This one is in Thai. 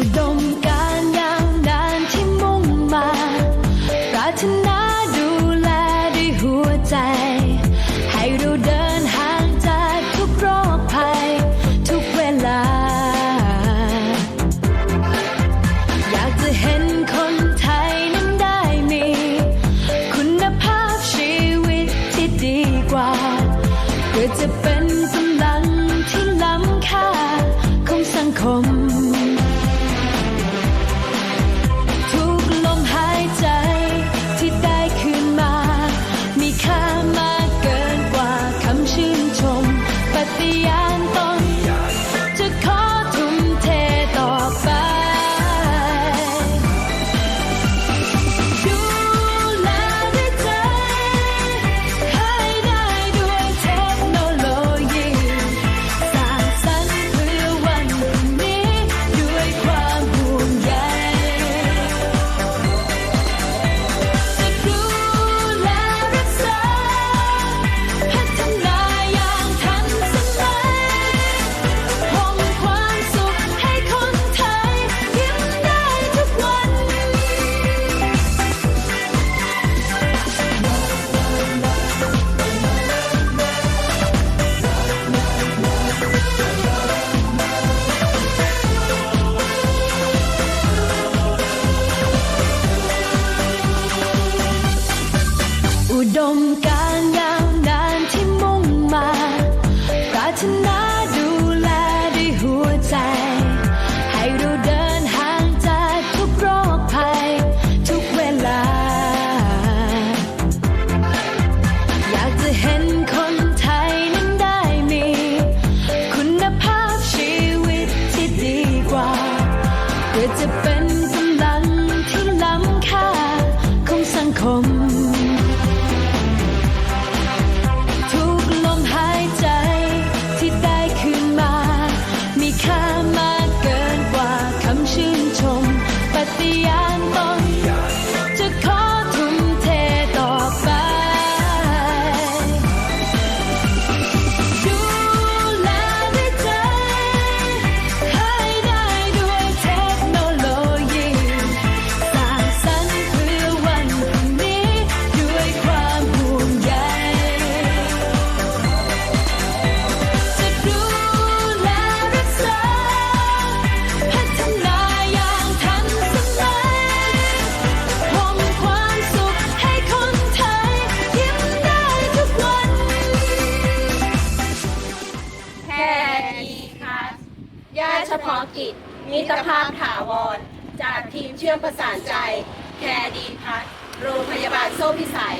อุดมการณ์ยาวนานที่มุ่งมาปรารถนาดูแลด้วยหัวใจ ให้เราเดินห่างจากทุกโรคภัย ทุกเวลา อยากจะเห็นคนไทยนั้นได้มี คุณภาพชีวิตที่ดีกว่าเพื่อจะเป็นกำลังที่ล้ำค่าของสังคม ดมการยาวนานที่มุ่งมาปรารถนาดูแลด้วยหัวใจ ให้เราเดินห่างจากทุกโรคภัย ทุกเวลา อยากจะเห็นคนไทยนั้นได้มี คุณภาพชีวิตที่ดีกว่าเพื่อจะเป็นกำลังที่ล้ำค่าของสังคม เฉพาะกิจ มิตรภาพถาวร จากทีมเชื่อมประสานใจ แคร์ดีพัทโรงพยาบาลโซ่พิสัย